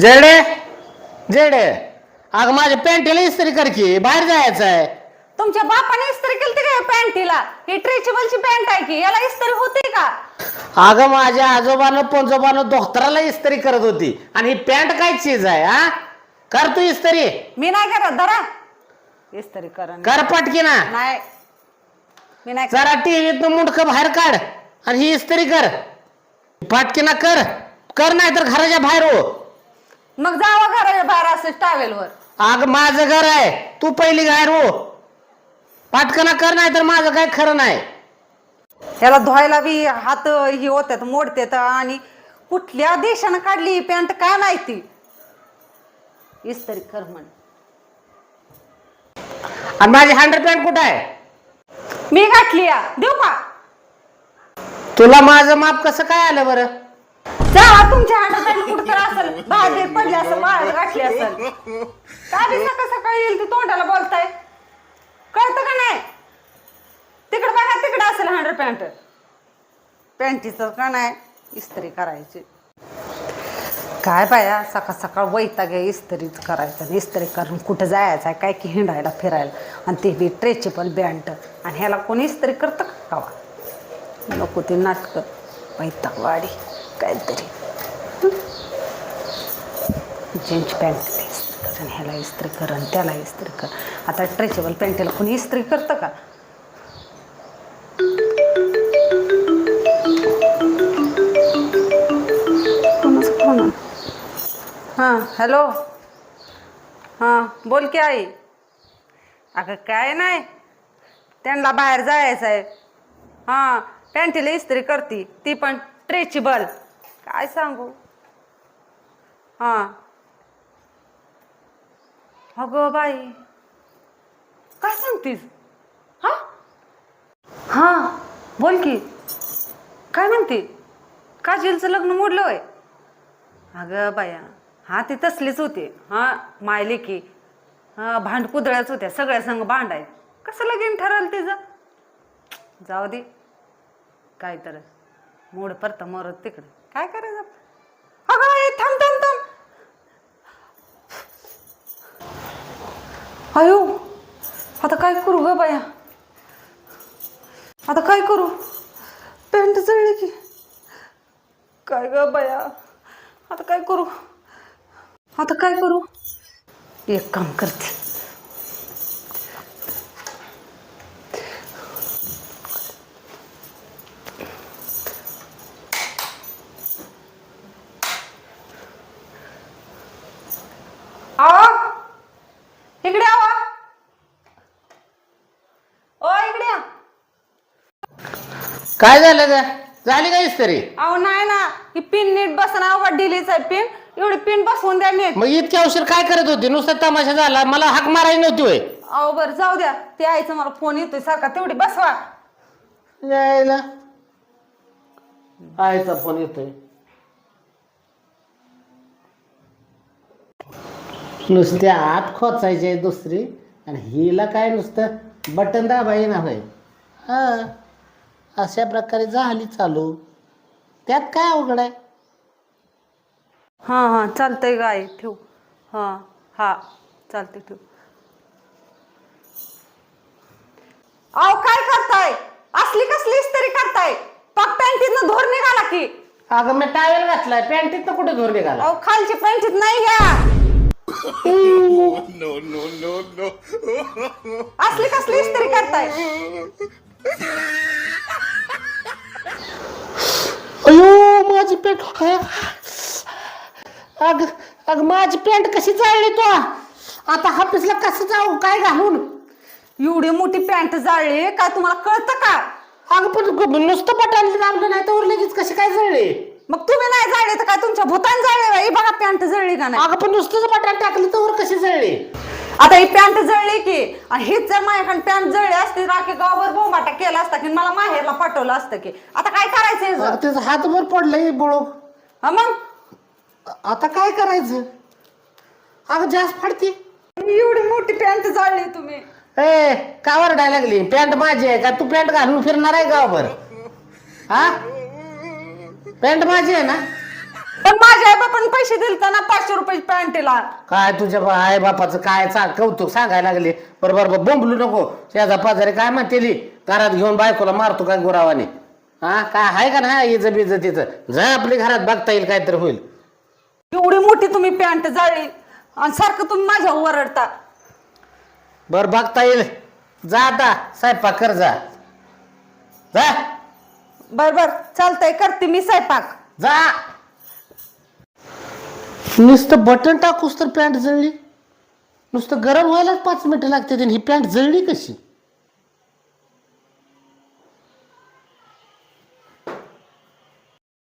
जेडे जेडे अगं माझ्या पॅन्टीला इस्त्री कर की बाहेर जायचं आहे तुमच्या बापाने इस्त्री केली का पॅन्टीला? ही ट्रेचेबलची पॅन्ट आहे की याला इस्त्री होते का? अगं माझ्या आजोबानं पंजोबानं दोस्तराला इस्त्री करत होती. आणि ही पॅन्ट काय चीज आहे हा? कर तू इस्त्री. मी नाही करत धरा. इस्त्री करण. कर पटकी ना नाही. मी नाही करत. जरा टीव्हीत मुंडक बाहेर काढ आणि ही इस्त्री कर. पटकीना कर. कर नाही तर घराच्या बाहेर हो. मग जावा घराच्या बाहेर असं टावेलवर अग माझं घर आहे. तू पहिली बाहेर हो. पटकना कर नाही तर माझं काय खरं नाही. याला धुवायला बी हात हे होत्यात मोडतात आणि कुठल्या देशानं काढली ही पॅन्ट काय माहिती? इस्त्री कर म्हण. आणि माझी हंड्रेड पॅन्ट कुठं आहे? मी घातली या. देऊ का? तुला माझं माप कसं काय आलं बरं? जावा तुमच्या हातात कुठं असेल बाहेर पडली असेल वाळत घातली असेल. काय बी सकाळ सकाळी येईल ते तोंडाला बोलताय. कळतं का नाही? तिकडे बघा तिकडे असेल हंड्रेड पॅन्ट. पॅन्टीचं का नाही? इस्त्री करायची. काय बाया सकाळ सकाळ वैताग घ्या इस्त्रीच करायचं आणि इस्त्री करून कुठं जायचं आहे काय की हिंडायला फिरायला. आणि ते बी ट्रेचेबल बँट आणि ह्याला कोणी इस्त्री करतं का? गावा नको ते नाटकं. वैतागवाडी. काहीतरी. जीन्स पॅन्ट इस्त्री करण ह्याला इस्त्री कर आणि त्याला इस्त्री कर. आता ट्रेचेबल पॅन्टीला कोणी इस्त्री करतं का? कोणाचा फोन हां हॅलो हां बोल की आई. अगं काय नाही. त्यांना बाहेर जायचं आहे हां पॅन्टीला इस्त्री करती. ती पण ट्रेचेबल काय सांगू? हां. अगं बाई. काय सांगतीस? हां? हां बोल की. काय म्हणते? काजीलचं लग्न मोडलं होय? अगं बाया हा ती तसलीच होती. हां मायले की. भांड कुदळ्याच होत्या. सगळ्या संग भांड आहेत. कसं लगीन ठराल तिचं? जाऊ दे. काय तर मोड परत मरत तिकडं. काय करायचं? अगं ए, थांब थांब थांब. अयो आता काय करू ग बाया? आता काय करू? पेंट जळली की. काय ग बाया? आता काय करू? आता काय करू? एक काम करते. काय झालं ग? झाली का इस्त्री? अहो नाही ना. ही पिन नीट बसना अवघड डिलीच आहे पिन. एवढी पिन बसवून द्या नीट. मग इतक्या उशीर काय करत होती? नुसता तमाशा झाला. मला हाक मारायची नव्हती होय. अहो बरं जाऊ द्या. ते आईचं मला फोन येतोय सारखा. तेवढी बसवा. यायला. आईचा फोन येतोय. नुसते आत खोचायचे दुसरी. आणि हिला काय नुसतं बटन दाबाई ना होय. हा. अशा प्रकारे झाली चालू. त्यात काय अवघड आहे? हां हां चालतंय गाय ठेव. हां हा चालतंय ठेव. अहो काय करताय? असली कसली इस्त्री करताय. पाक पॅन्टीतनं धोर निघाला की. अगं मी टावेल घातलाय. पॅन्टीत तर कुठे धोर निघाला? अहो खालची पॅन्टीत नाही घ्या. असली कसली इस्त्री करताय. पॅन्ट अग अग माझी पॅन्ट कशी चालली तो? आता हाफिसला कसं जाऊ? काय घालून? एवढी मोठी पॅन्ट जाळली काय तुम्हाला कळतं का? अगं पण नुसतं बटन दाबलं नाही तर लगेच कशी काय जळली? मग तुम्ही नाही जाळले तर काय तुमच्या भूतान जाळले बघा पॅन्ट जळली का नाही? अगं पण नुसतंच बटन टाकलं तर कशी जळली? आता ही पॅन्ट जळली की आणि हीच जर माझ्याकडे पॅन्ट जळली असती राखी गावभर बोंबाटा केला असता की मला माहेरला पाठवलं असतं की. आता काय करायचंय जर? त्याचं हातभर पडलंय बुळो हा मग? आता काय करायचं? अगं जास्त फाडती. एवढी मोठी पॅन्ट जाळली तुम्ही. ए का वरडायला लागली? पॅन्ट माझी आहे का? तू पॅन्ट घालून फिरणार आहे गावभर हा? पॅन्ट माझी आहे ना? पण माझ्या आई बापाने पैसे दिले ना पाचशे रुपये पॅन्टीला. काय तुझ्या बा- आई बापाचं काय चा कौतुक सांगायला लागले? बरोबर बरोबर बोंबलू नको. शेजा पाजारी काय म्हणतेली? घरात घेऊन बायकोला मारतो काय गुरावाने? हा? काय आहे का ना इज तिथं? जा आपली घरात बघता येईल काहीतरी होईल. एवढी मोठी तुम्ही पॅन्ट जाळी आणि सारखं तुम्ही माझ्या ओरडता. बर बघता येईल. जा आता स्वयंपाक कर जा. जा. बर बर चालतंय करते मी स्वयंपाक. जा. नुसतं बटन टाकूस तर पॅन्ट जळली. नुसतं गरम व्हायलाच पाच मिनटं लागते ही पॅन्ट जळली कशी?